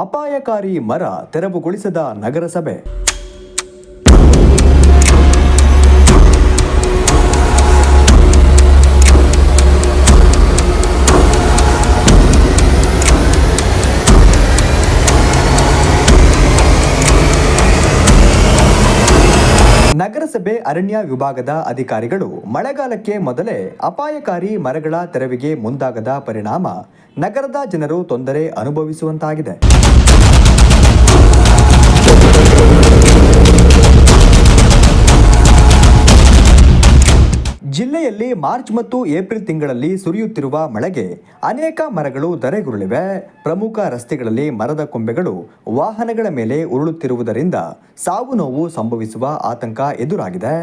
ಅಪಾಯಕಾರಿ ಮರ ತೆರವುಗೊಳಿಸದ ನಗರಸಭೆ. ನಗರಸಭೆ ಅರಣ್ಯ ವಿಭಾಗದ ಅಧಿಕಾರಿಗಳು ಮಳೆಗಾಲಕ್ಕೆ ಮೊದಲೇ ಅಪಾಯಕಾರಿ ಮರಗಳ ತೆರವಿಗೆ ಮುಂದಾಗದ ಪರಿಣಾಮ ನಗರದ ಜನರು ತೊಂದರೆ ಅನುಭವಿಸುವಂತಾಗಿದೆ. ಜಿಲ್ಲೆಯಲ್ಲಿ ಮಾರ್ಚ್ ಮತ್ತು ಏಪ್ರಿಲ್ ತಿಂಗಳಲ್ಲಿ ಸುರಿಯುತ್ತಿರುವ ಮಳೆಗೆ ಅನೇಕ ಮರಗಳು ಧರೆಗುರುಳಿವೆ. ಪ್ರಮುಖ ರಸ್ತೆಗಳಲ್ಲಿ ಮರದ ಕೊಂಬೆಗಳು, ವಾಹನಗಳ ಮೇಲೆ ಉರುಳುತ್ತಿರುವುದರಿಂದ ಸಾವು ನೋವು ಸಂಭವಿಸುವ ಆತಂಕ ಎದುರಾಗಿದೆ.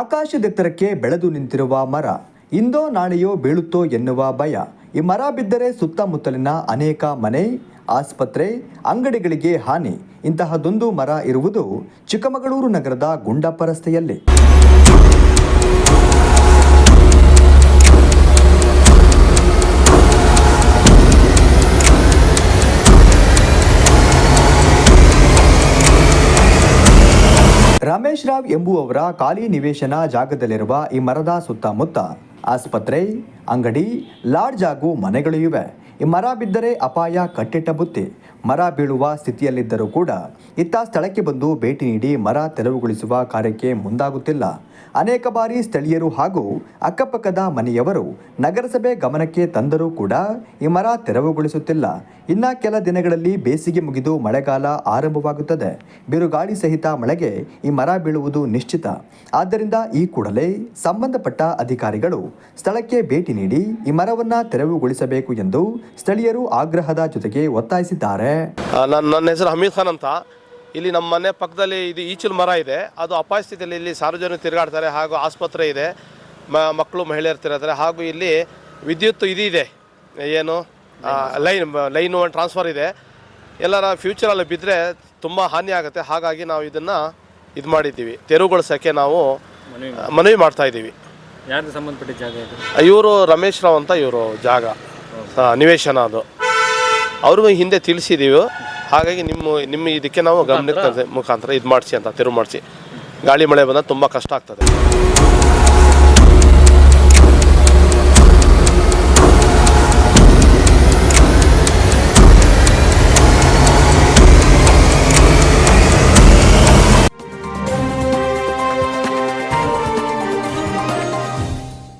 ಆಕಾಶದೆತ್ತರಕ್ಕೆ ಬೆಳೆದು ನಿಂತಿರುವ ಮರ, ಇಂದೋ ನಾಳೆಯೋ ಬೀಳುತ್ತೋ ಎನ್ನುವ ಭಯ ಈ ಮರ ಬಿದ್ದರೆ ಸುತ್ತಮುತ್ತಲಿನ ಅನೇಕ ಮನೆ, ಆಸ್ಪತ್ರೆ, ಅಂಗಡಿಗಳಿಗೆ ಹಾನಿ. ಇಂತಹದೊಂದು ಮರ ಇರುವುದು ಚಿಕ್ಕಮಗಳೂರು ನಗರದ ಗುಂಡಪ್ಪ ರಸ್ತೆಯಲ್ಲಿ ರಮೇಶ್ ರಾವ್ ಎಂಬುವವರ ಖಾಲಿ ನಿವೇಶನ ಜಾಗದಲ್ಲಿರುವ ಈ ಮರದ ಸುತ್ತಮುತ್ತ ಆಸ್ಪತ್ರೆ ಅಂಗಡಿ ಲಾಡ್ಜ್ ಹಾಗೂ ಮನೆಗಳು ಇವೆ ಮರ ಬಿದ್ದರೆ ಅಪಾಯ ಕಟ್ಟಿಟ್ಟ ಬುತ್ತಿ. ಮರ ಬೀಳುವ ಸ್ಥಿತಿಯಲ್ಲಿದ್ದರೂ ಕೂಡ ಇತ್ತ ಸ್ಥಳಕ್ಕೆ ಬಂದು ಭೇಟಿ ನೀಡಿ ಮರ ತೆರವುಗೊಳಿಸುವ ಕಾರ್ಯಕ್ಕೆ ಮುಂದಾಗುತ್ತಿಲ್ಲ. ಅನೇಕ ಬಾರಿ ಸ್ಥಳೀಯರು ಹಾಗೂ ಅಕ್ಕಪಕ್ಕದ ಮನೆಯವರು ನಗರಸಭೆ ಗಮನಕ್ಕೆ ತಂದರೂ ಕೂಡ ಈ ಮರ ತೆರವುಗೊಳಿಸುತ್ತಿಲ್ಲ. ಇನ್ನ ಕೆಲ ದಿನಗಳಲ್ಲಿ ಬೇಸಿಗೆ ಮುಗಿದು ಮಳೆಗಾಲ ಆರಂಭವಾಗುತ್ತದೆ. ಬಿರುಗಾಳಿ ಸಹಿತ ಮಳೆಗೆ ಈ ಮರ ಬೀಳುವುದು ನಿಶ್ಚಿತ. ಆದ್ದರಿಂದ ಈ ಕೂಡಲೇ ಸಂಬಂಧಪಟ್ಟ ಅಧಿಕಾರಿಗಳು ಸ್ಥಳಕ್ಕೆ ಭೇಟಿ ನೀಡಿ ಈ ಮರವನ್ನು ತೆರವುಗೊಳಿಸಬೇಕು ಎಂದು ಸ್ಥಳೀಯರು ಆಗ್ರಹದ ಜೊತೆಗೆ ಒತ್ತಾಯಿಸಿದ್ದಾರೆ. ನನ್ನ ನನ್ನ ಹೆಸರು ಹಮೀದ್ ಖಾನ್ ಅಂತ. ಇಲ್ಲಿ ನಮ್ಮ ಮನೆ ಪಕ್ಕದಲ್ಲಿ ಇದು ಈಚಲು ಮರ ಇದೆ. ಅದು ಅಪಾಯ ಸ್ಥಿತಿಯಲ್ಲಿ ಇಲ್ಲಿ ಸಾರ್ವಜನಿಕರು ತಿರುಗಾಡ್ತಾರೆ ಹಾಗೂ ಆಸ್ಪತ್ರೆ ಇದೆ. ಮ ಮಕ್ಕಳು ಮಹಿಳೆಯರು ತಿರುಗಾಡ್ತಾರೆ. ಹಾಗೂ ಇಲ್ಲಿ ವಿದ್ಯುತ್ ಇದಿದೆ ಏನು? ಲೈನ್ ಲೈನು ಟ್ರಾನ್ಸ್ಫರ್ ಇದೆ. ಎಲ್ಲರ ಫ್ಯೂಚರಲ್ಲಿ ಬಿದ್ದರೆ ತುಂಬ ಹಾನಿ ಆಗುತ್ತೆ. ಹಾಗಾಗಿ ನಾವು ಇದನ್ನು ಇದು ಮಾಡಿದ್ದೀವಿ. ತೆರವುಗೊಳಿಸೋಕ್ಕೆ ನಾವು ಮನವಿ ಮಾಡ್ತಾ ಇದ್ದೀವಿ. ಯಾರಿಗೆ ಸಂಬಂಧಪಟ್ಟ ಜಾಗ ಇದು? ಇವರು ರಮೇಶ್ ರಾವ್ ಅಂತ ಇವರು ಜಾಗ. ನಿವೇಶನ ಅದು. ಅವ್ರಿಗೂ ಹಿಂದೆ ತಿಳಿಸಿದ್ದೀವಿ ಹಾಗಾಗಿ ನಿಮ್ಮ ನಿಮ್ಮ ಇದಕ್ಕೆ ನಾವು ಗಮನಕ್ಕೆ ಮುಖಾಂತರ ಇದು ಮಾಡಿಸಿ ಅಂತ ತಿರುವು ಮಾಡಿಸಿ. ಗಾಳಿ ಮಳೆ ಬಂದಾಗ ತುಂಬ ಕಷ್ಟ ಆಗ್ತದೆ.